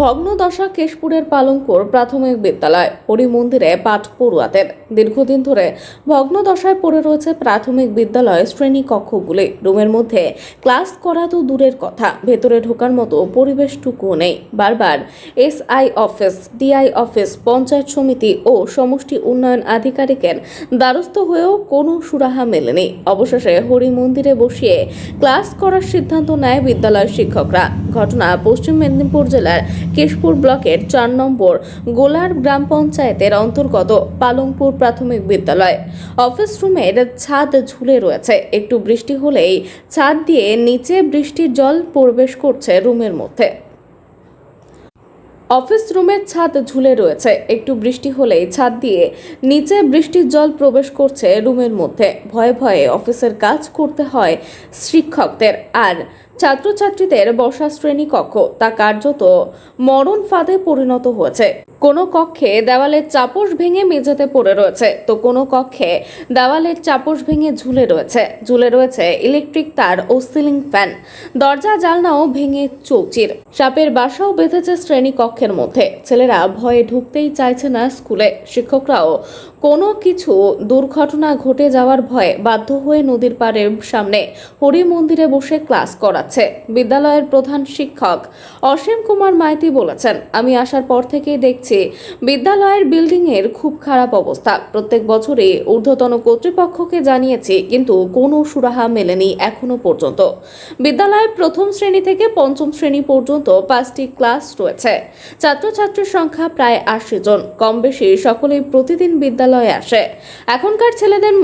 ভগ্নদশা কেশপুরের পালংপুর প্রাথমিক বিদ্যালয় হরি মন্দিরে পাঠ পড়ুয়াদের দীর্ঘদিন ধরে ভগ্নদশায় পড়ে রয়েছে প্রাথমিক বিদ্যালয় শ্রেণি কক্ষগুলি রুমের মধ্যে ক্লাস করা তো দূরের কথা, ভেতরে ঢোকার মতো পরিবেশটুকুও নেই। বারবার SI office, DI office, panchayat সমিতি ও সমষ্টি উন্নয়ন আধিকারিকের দ্বারস্থ হয়েও কোনো সুরাহা মেলেনি। অবশেষে হরি মন্দিরে বসিয়ে ক্লাস করার সিদ্ধান্ত নেয় বিদ্যালয়ের শিক্ষকরা। ঘটনা পশ্চিম মেদিনীপুর জেলার কেশপুর ব্লকের চার নম্বর গোলার গ্রাম পঞ্চায়েতের অন্তর্গত পালংপুর প্রাথমিক বিদ্যালয়। অফিস রুমের ছাদ ঝুলে রয়েছে। একটু বৃষ্টি হলেই ছাদ দিয়ে নিচে বৃষ্টির জল প্রবেশ করছে রুমের মধ্যে। অফিস রুমের ছাদ ঝুলে রয়েছে। একটু বৃষ্টি হলেই ছাদ দিয়ে নিচে বৃষ্টির জল প্রবেশ করছে রুমের মধ্যে। ভয়ে ভয়ে অফিসের কাজ করতে হয় শিক্ষকদের। আর ছাত্রছাত্রীদের বসা শ্রেণি কক্ষ, তা কার্যত মরণ ফাঁদে পরিণত হয়েছে। কোনো কক্ষে দেওয়ালের চাপস ভেঙে মেঝেতে পড়ে রয়েছে, তো কোনো কক্ষে দেওয়ালের চাপস ভেঙে ঝুলে রয়েছে। ঝুলে রয়েছে ইলেকট্রিক তার ও সিলিং ফ্যান। দরজা জালনাও ভেঙে চৌচির। সাপের বাসাও বেঁধেছে শ্রেণি কক্ষের মধ্যে। ছেলেরা ভয়ে ঢুকতেই চাইছে না স্কুলে। শিক্ষকরাও কোনো কিছু দুর্ঘটনা ঘটে যাওয়ার ভয়ে বাধ্য হয়ে নদীর পাড়ের সামনে হরি মন্দিরে বসে ক্লাস করাচ্ছে বিদ্যালয়ের প্রধান শিক্ষক অসীম কুমার মাইতি বলেছেন, আমি আসার পর থেকেই দেখছি বিদ্যালয়ের বিল্ডিংয়ের খুব খারাপ অবস্থা। প্রত্যেক বছরে ঊর্ধ্বতন কর্তৃপক্ষকে জানিয়েছি, কিন্তু কোনো সুরাহা মেলেনি এখনও পর্যন্ত। বিদ্যালয়ে প্রথম শ্রেণি থেকে পঞ্চম শ্রেণি পর্যন্ত পাঁচটি ক্লাস রয়েছে। ছাত্রছাত্রীর সংখ্যা প্রায় আশি জন। কম বেশি সকলেই প্রতিদিন বিদ্যালয়ে আসে। এখনকার ছেলেদের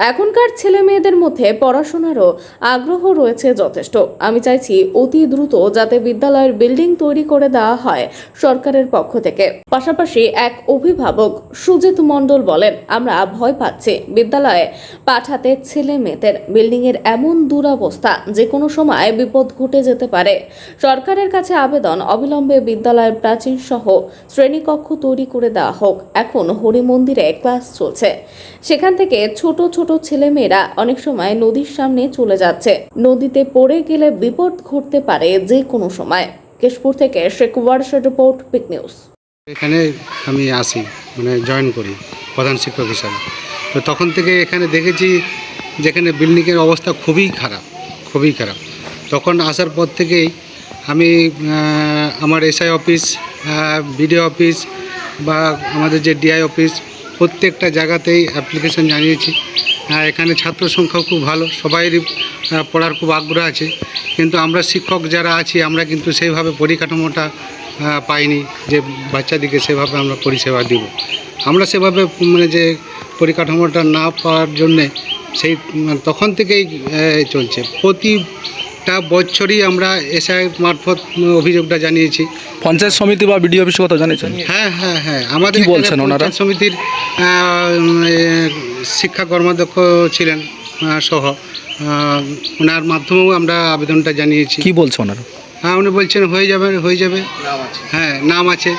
এখনকার ছেলে মেয়েদের মধ্যে পড়াশোনারও আগ্রহ রয়েছে যথেষ্ট। আমি চাইছি অতি দ্রুত যাতে বিদ্যালয়ের বিল্ডিং তৈরি করে দেওয়া হয় সরকারের পক্ষ থেকে। পাশাপাশি এক অভিভাবক সুজিত মণ্ডল বলেন, আমরা ভয় পাচ্ছি বিদ্যালয়ে পাঠাতে ছেলে মেয়েদের বিল্ডিংয়ের এমন দুরাবস্থা যে কোনো সময় বিপদ ঘটে যেতে পারে। সরকারের কাছে আবেদন অবিলম্বে বিদ্যালয়ের প্রাচীন সহ শ্রেণীকক্ষ তৈরি করে দেওয়া হোক। এখন হরি মন্দিরে ক্লাস চলছে। সেখান থেকে ছোট ছোট ছেলেমেয়েরা অনেক সময় নদীর সামনে চলে যাচ্ছে। নদীতে পড়ে গেলে বিপদ ঘটতে পারে যে কোনো সময়। কেশপুর থেকে শেখ ওয়ার্সের রিপোর্ট, পিক নিউজ। এখানে আমি আসি মানে জয়েন করি, প্রধান শিক্ষক হিসাবে। তো তখন থেকে এখানে দেখেছি যেখানে বিল্ডিংয়ের অবস্থা খুবই খারাপ খুবই খারাপ। তখন আসার পর থেকেই আমি আমার এসআই অফিস বিডিও অফিস বা আমাদের যে ডিআই অফিস, প্রত্যেকটা জায়গাতেই অ্যাপ্লিকেশন জানিয়েছি। এখানে ছাত্র সংখ্যা খুব ভালো সবাইরই আহ, পড়ার খুব আগ্রহ আছে। কিন্তু আমরা শিক্ষক যারা আছি আমরা কিন্তু সেইভাবে পরিকাঠামোটা পাইনি যে বাচ্চাদিকে সেভাবে আমরা পরিষেবা দিব। আমরা সেভাবে মানে যে পরিকাঠামোটা না পাওয়ার জন্যে সেই তখন থেকেই চলছে। প্রতিটা বছরই আমরা এসআই মারফত অভিযোগটা জানিয়েছি। পঞ্চায়েত সমিতি বা বিডিও অফিসে কথা জানিয়েছেন? হ্যাঁ হ্যাঁ হ্যাঁ। আমাদের বলছেন ওনারা? সমিতির এ, শিক্ষা কর্মাধ্যক্ষ ছিলেন সহ। ওনার মাধ্যমেও আমরা আবেদনটা জানিয়েছি। কি বলছে ওনারা? হ্যাঁ উনি বলছেন হয়ে যাবে হয়ে যাবে। হ্যাঁ নাম আছে।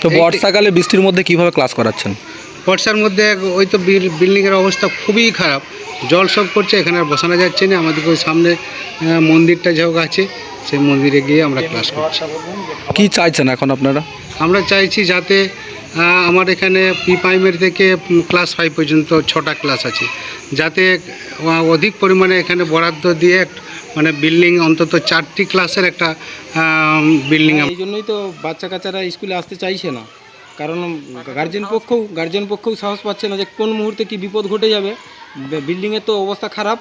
তো বর্ষাকালে বৃষ্টির মধ্যে কীভাবে ক্লাস করাচ্ছেন? বর্ষার মধ্যে ওই তো বিল- বিল্ডিংয়ের অবস্থা খুবই খারাপ। জল সব করছে এখানে আর বসানো যাচ্ছে না। আমাদেরকে ওই সামনে মন্দিরটা যেহেতু আছে সেই মন্দিরে গিয়ে আমরা ক্লাস করছি। কী চাইছেন এখন আপনারা? আমরা চাইছি যাতে আমার এখানে পি প্রাইমারি থেকে ক্লাস ফাইভ পর্যন্ত ছটা ক্লাস আছে। যাতে অধিক পরিমাণে এখানে বরাদ্দ দিয়ে এক- মানে বিল্ডিং অন্তত চারটি ক্লাসের একটা বিল্ডিং এই জন্যই তো বাচ্চা কাচ্চারা স্কুলে আসতে চাইছে না। কারণ গার্জেন পক্ষও গার্জেন পক্ষও সাহস পাচ্ছে না যে কোন মুহূর্তে কি বিপদ ঘটে যাবে। বিল্ডিংয়ের তো অবস্থা খারাপ।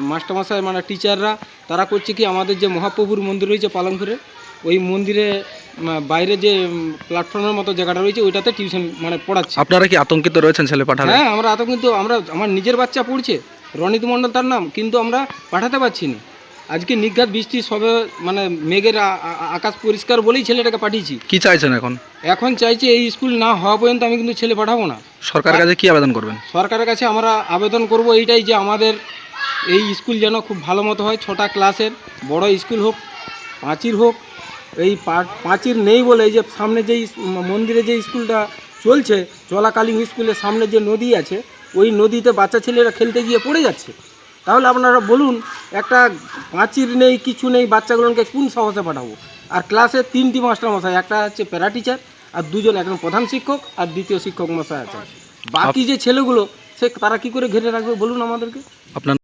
মাস্টারমশাই মানে টিচাররা তারা করছে কি আমাদের যে মহাপ্রভুর মন্দির রয়েছে পালংপুরে ওই মন্দিরে বাইরে যে প্ল্যাটফর্মের মতো জায়গাটা রয়েছে ওইটাতে টিউশন মানে পড়াচ্ছে। আপনারা কি আতঙ্কিত রয়েছেন ছেলে পাঠালে? হ্যাঁ আমরা আতঙ্কিত আমরা আমার নিজের বাচ্চা পড়ছে রনিত মণ্ডল তার নাম কিন্তু আমরা পাঠাতে পারছি না। আজকে নিঘাত বৃষ্টি সবে মানে মেঘের আকাশ পরিষ্কার বলেই ছেলেটাকে পাঠিয়েছি। কি চাইছেন এখন? এখন চাইছি এই স্কুল না হওয়া পর্যন্ত আমি কিন্তু ছেলে পাঠাবো না। সরকারের কাছে কি আবেদন করবেন? সরকারের কাছে আমরা আবেদন করব এইটাই যে আমাদের এই স্কুল যেন খুব ভালো মতো হয় ছটা ক্লাসের বড় স্কুল হোক পাঁচির হোক এই পাঁচির নেই বলে এই যে সামনে যেই মন্দিরে যে স্কুলটা চলছে চলাকালীন স্কুলের সামনে যে নদী আছে, ওই নদীতে বাচ্চা ছেলেরা খেলতে গিয়ে পড়ে যাচ্ছে। তাহলে আপনারা বলুন, একটা পাঁচির নেই, কিছু নেই, বাচ্চাগুলোকে কোন সাহসে পাঠাবো? আর ক্লাসে তিনটি মাস্টার মশাই একটা হচ্ছে প্যারা টিচার আর দুজন একজন প্রধান শিক্ষক, আর দ্বিতীয় শিক্ষক মশাই আছে বাকি যে ছেলেগুলো, সে তারা কি করে ঘিরে রাখবে বলুন আমাদেরকে? আপনার